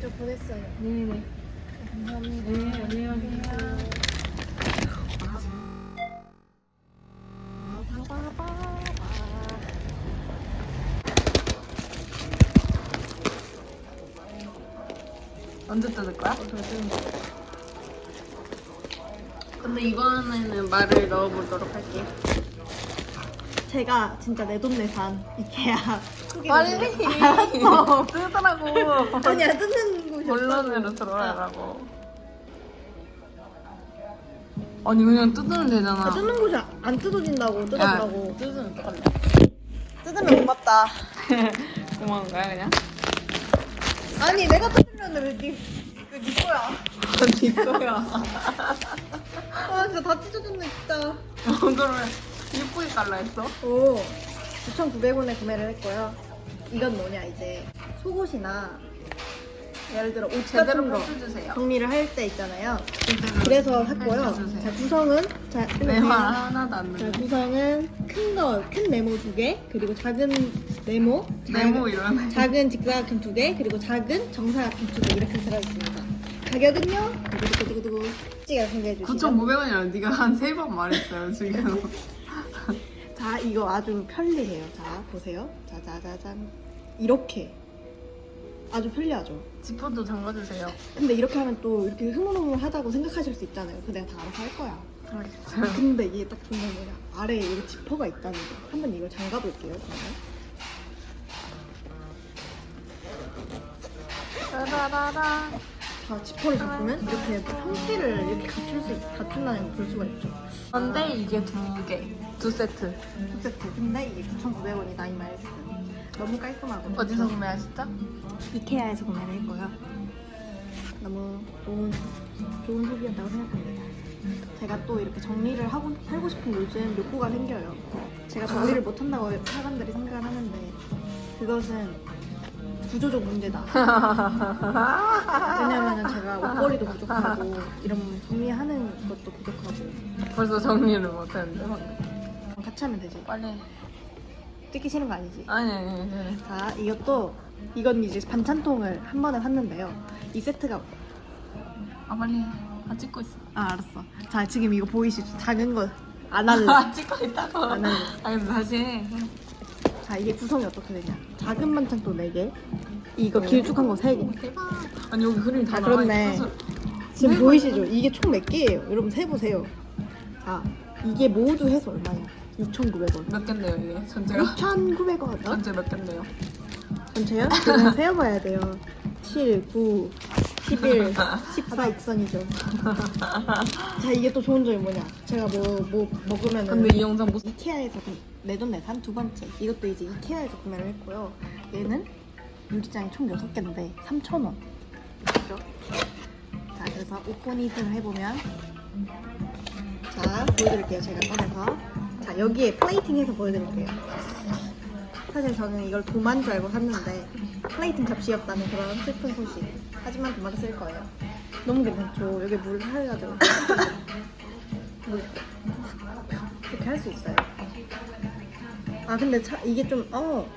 저 보냈어요. 네네. 감사합니다. 네, 안녕히 가세요. 언제 뜯을 거야? 근데 이번에는 말을 넣어보도록 할게요. 제가 진짜 내돈내산 이케아 빨리 알았어. 뜨더라고. 아니야 뜯는 곳이 본론으로 없다고. 들어가라고. 아니 그냥 뜯으면 되잖아. 아, 뜯는 곳이 안 뜯어진다고 뜯어보라고. 뜯으면 어떡할래? 뜯으면 고맙다. 고마운 거야 그냥? 아니 내가 뜯으면 왜네 네 거야? 네 거야. 아 진짜 다 찢어졌네 진짜. 어, 그러면 예쁘게 깔라 했어? 오 9,900원에 구매를 했고요. 이건 뭐냐 이제 속옷이나 예를 들어 옷 제대로 같은 거 펼쳐주세요. 정리를 할 때 있잖아요. 제대로 그래서 샀고요. 펼쳐주세요. 자 구성은 자내 보세요. 말 하나도 안 자. 구성은 큰 거 큰 네모 두 개, 그리고 작은 네모, 네모 이런 거. 작은 직사각형 두 개, 그리고 작은 정사각형 두 개 이렇게 들어 있습니다. 가격은요? 두구두구두구두구 찍어 공개해 주시죠. 9,900원이라 네가 한 세 번 말했어요 지금. 자 이거 아주 편리해요. 자 보세요. 자자자잔 이렇게 아주 편리하죠. 지퍼도 잠가주세요. 근데 이렇게 하면 또 이렇게 흐물흐물하다고 생각하실 수 있잖아요. 그 내가 다 알아서 할 거야. 알겠어요. 근데 이게 딱 중요한 거냐 아래에 이렇게 지퍼가 있다는 거. 한번 이걸 잠가 볼게요. 그러면. 따라라라. 자 지퍼를 잡으면 이렇게 형태를 이렇게 갖출 수 있, 갖춘다는 걸 볼 수가 있죠. 근데 이게 두 개, 두 세트. 두 세트. 근데 이게 9,900원이다 이 말씀. 너무 깔끔하고. 어디서 구매하셨죠? 이케아에서 구매를 했고요. 너무 좋은 좋은 소비였다고 생각합니다. 제가 또 이렇게 정리를 하고 살고 싶은 요즘 욕구가 생겨요. 제가 정리를 못 한다고 사람들이 생각을 하는데 그것은 구조적 문제다. 왜냐면은 제가 옷걸이도 부족하고 이런 정리하는 것도 부족하고 벌써 정리를 못했는데 방금. 같이 하면 되지. 빨리. 뜯기 싫은 거 아니지? 아니 아니 아니. 자, 이것도 이건 이제 반찬통을 한 번에 샀는데요. 이 세트가 아 빨리. 아 찍고 있어. 아 알았어. 자 지금 이거 보이시죠? 작은 거 안 할래. 아 찍고 있다고. 안 할래. 알겠어 다시 해. 자 이게 구성이 어떻게 되냐? 작은 반찬통 4개, 이거 길쭉한 거 3개. 대박. 아니 여기 그림 다 아, 나와 그렇네. 있어서. 지금 보이시죠? 이게 총 몇 개예요? 여러분 세 보세요. 자 이게 모두 해서 얼마냐? 6,900원. 몇 갠데요 이게 전체가? 6,900원. 전체 몇 갠데요? 전체요? 그냥 세어봐야 돼요. 7, 9, 11, 14 익선이죠. 자 이게 또 좋은 점이 뭐냐? 제가 뭐 뭐 먹으면은 근데 이 영상 무슨 이케아에서 내돈내산 두 번째. 이것도 이제 이케아에서 구매를 했고요. 얘는 유리장이 총 6개인데 3,000원. 그죠? 자, 그래서 오프니트를 해보면 자, 보여드릴게요. 제가 꺼내서 자, 여기에 플레이팅 해서 보여드릴게요. 사실 저는 이걸 도만 줄 알고 샀는데 플레이팅 접시였다는 그런 슬픈 소식. 하지만 도마를 쓸 거예요. 너무 괜찮죠? 여기 물 해가지고 물 이렇게 할 수 있어요. 아 근데 차, 이게 좀 어,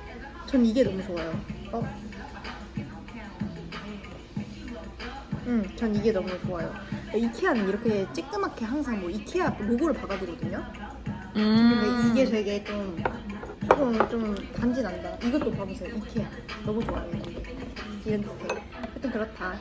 전 이게 너무 좋아요. 어. 음, 전 이게 너무 좋아요. 이케아는 이렇게 찌끄맣게 항상 뭐 이케아 로고를 박아두거든요. 음. 근데 이게 되게 좀 조금 좀 간지 난다. 이것도 봐보세요. 이케아 너무 좋아요. 이런 디테일. 하여튼 그렇다.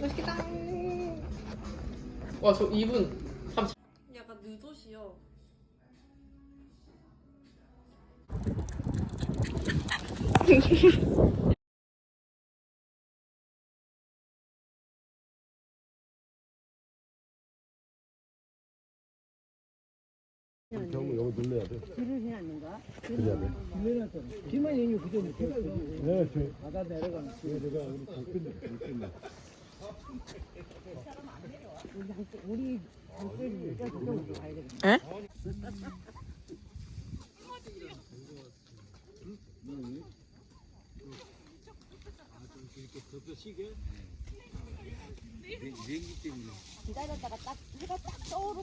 맛있겠다. 와, 저 2분. 약간 느도시요. 눌러야 돼. 줄을 해놨는가? 그래야 돼. 뒤만 여기 그대로 네, 저 바다 내려가는 내가 우리 못 끝내, 못 끝내. 우리 장소리니까 저쪽으로 가야 되겠네. 에? 기다렸다가 딱 해가 딱 떠오르.